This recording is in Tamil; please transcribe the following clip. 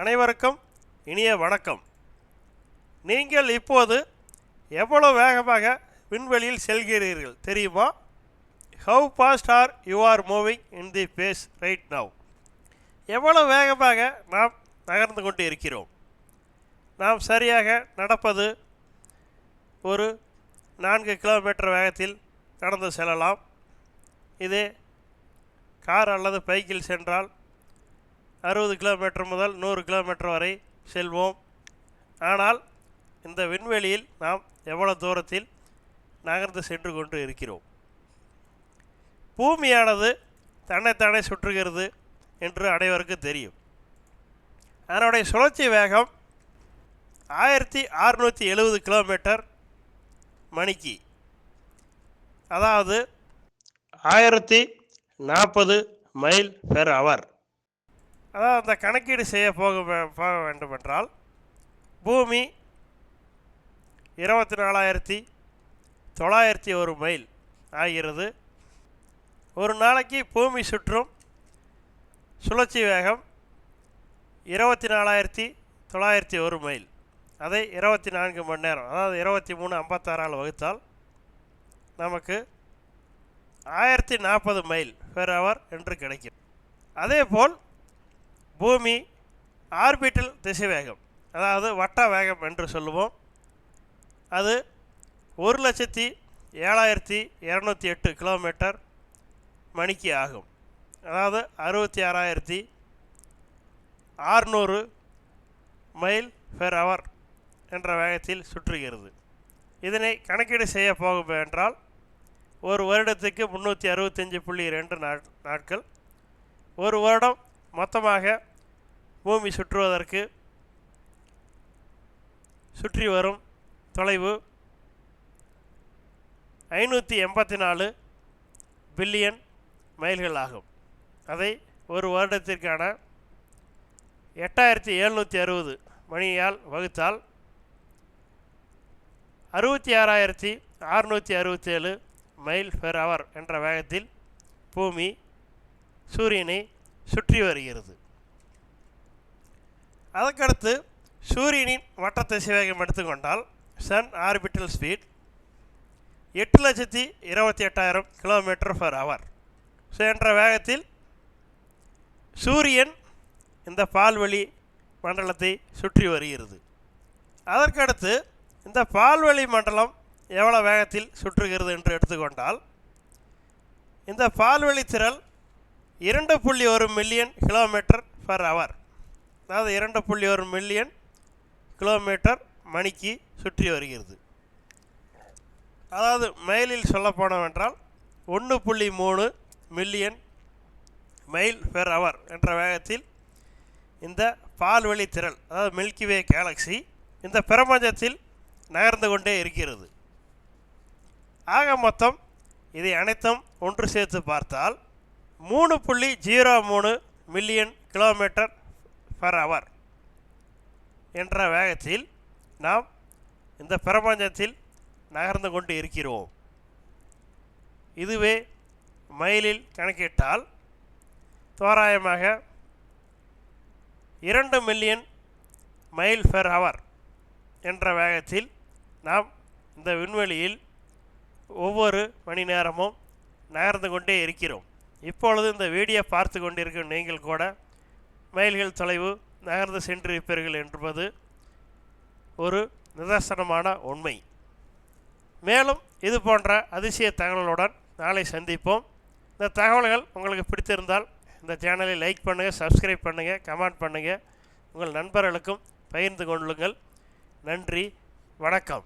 அனைவருக்கும் இனிய வணக்கம். நீங்கள் இப்போது எவ்வளவு வேகமாக விண்வெளியில் செல்கிறீர்கள் தெரியுமா? How fast are you are moving in the space right now எவ்வளவு வேகமாக நாம் நகர்ந்து கொண்டு இருக்கிறோம் நாம் சரியாக நடப்பது ஒரு நான்கு கிலோமீட்டர் வேகத்தில் நடந்து செல்லலாம். இது கார் அல்லது பைக்கில் சென்றால் அறுபது கிலோமீட்டர் முதல் நூறு கிலோமீட்டர் வரை செல்வோம். ஆனால் இந்த விண்வெளியில் நாம் எவ்வளவு தூரத்தில் நகர்ந்து சென்று கொண்டு இருக்கிறோம்? பூமியானது தன்னைத்தானே சுற்றுகிறது என்று அனைவருக்கு தெரியும். அதனுடைய சுழற்சி வேகம் ஆயிரத்தி அறுநூற்றி எழுபது கிலோமீட்டர் மணிக்கு. அதாவது ஆயிரத்தி நாற்பது மைல் பெர் ஹவர் அதாவது அந்த கணக்கீடு செய்ய போக வே- போக வேண்டுமென்றால் பூமி இருபத்தி நாலாயிரத்தி தொள்ளாயிரத்தி ஒரு மைல் ஆகிறது. ஒரு நாளைக்கு பூமி சுற்றும் சுழற்சி வேகம் இருபத்தி நாலாயிரத்தி தொள்ளாயிரத்தி ஒரு மைல். அதை இருபத்தி நான்கு மணி நேரம் அதாவது இருபத்தி மூணு ஐம்பத்தாறால் வகுத்தால் நமக்கு ஆயிரத்தி நாற்பது மைல் பெர் ஹவர் என்று கிடைக்கும். அதேபோல் பூமி ஆர்பிட்டல் திசைவேகம் அதாவது வட்ட வேகம் என்று சொல்லுவோம். அது ஒரு லட்சத்தி ஏழாயிரத்தி இரநூத்தி எட்டு கிலோமீட்டர் மணிக்கு ஆகும். அதாவது அறுபத்தி ஆறாயிரத்தி ஆறுநூறு மைல் பெர் ஹவர் என்ற வேகத்தில் சுற்றுகிறது. இதனை கணக்கீடு செய்ய போகும் என்றால் ஒரு வருடத்துக்கு முந்நூற்றி அறுபத்தஞ்சு புள்ளி ரெண்டு நாட்கள் ஒரு வருடம் மொத்தமாக பூமி சுற்றுவதற்கு சுற்றி வரும் தொலைவு ஐநூற்றி எண்பத்தி நாலு பில்லியன் மைல்கள் ஆகும். அதை ஒரு வருடத்திற்கான எட்டாயிரத்தி எழுநூற்றி அறுபது மணியால் வகுத்தால் அறுபத்தி ஆறாயிரத்தி அறுநூற்றி அறுபத்தேழு மைல் பெர் ஹவர் என்ற வேகத்தில் பூமி சூரியனை சுற்றி வருகிறது. அதற்கடுத்து சூரியனின் வட்ட சிவேகம் எடுத்துக்கொண்டால் சன் ஆர்பிட்டல் ஸ்பீட் எட்டு லட்சத்தி இருபத்தி எட்டாயிரம் கிலோமீட்டர் பர் ஹவர் ஸோ என்ற வேகத்தில் சூரியன் இந்த பால்வெளி மண்டலத்தை சுற்றி வருகிறது. அதற்கடுத்து இந்த பால்வெளி மண்டலம் எவ்வளோ வேகத்தில் சுற்றுகிறது என்று எடுத்துக்கொண்டால் இந்த பால்வெளி திரள் இரண்டு புள்ளி ஒரு மில்லியன் கிலோமீட்டர் பர் ஹவர் அதாவது இரண்டு புள்ளி ஒரு மில்லியன் கிலோமீட்டர் மணிக்கு சுற்றி வருகிறது. அதாவது மைலில் சொல்லப்போனவென்றால் ஒன்று புள்ளி மூணு மில்லியன் மைல் பெர் ஹவர் என்ற வேகத்தில் இந்த பால்வெளி திரள் அதாவது மில்கிவே கேலக்ஸி இந்த பிரபஞ்சத்தில் நகர்ந்து கொண்டே இருக்கிறது. ஆக மொத்தம் இதை அனைத்தும் ஒன்று சேர்த்து பார்த்தால் மூணு புள்ளி ஜீரோ மூணு மில்லியன் கிலோமீட்டர் பர் ஹவர் என்ற வேகத்தில் நாம் இந்த பிரபஞ்சத்தில் நகர்ந்து கொண்டு இருக்கிறோம். இதுவே மைலில் கணக்கிட்டால் தோராயமாக இரண்டு மில்லியன் மைல் பெர் ஹவர் என்ற வேகத்தில் நாம் இந்த விண்வெளியில் ஒவ்வொரு மணி நேரமும் நகர்ந்து கொண்டே இருக்கிறோம். இப்பொழுது இந்த வீடியோ பார்த்து கொண்டிருக்கும் நீங்கள் கூட மைல்கள் தொலைவு நகர்ந்து சென்றிருப்பீர்கள் என்பது ஒரு நிதர்சனமான உண்மை. மேலும் இது போன்ற அதிசய தகவலுடன் நாளை சந்திப்போம். இந்த தகவல்கள் உங்களுக்கு பிடித்திருந்தால் இந்த சேனலை லைக் பண்ணுங்கள் சப்ஸ்கிரைப் பண்ணுங்கள் கமெண்ட் பண்ணுங்கள் உங்கள் நண்பர்களுக்கும் பகிர்ந்து கொள்ளுங்கள். நன்றி வணக்கம்.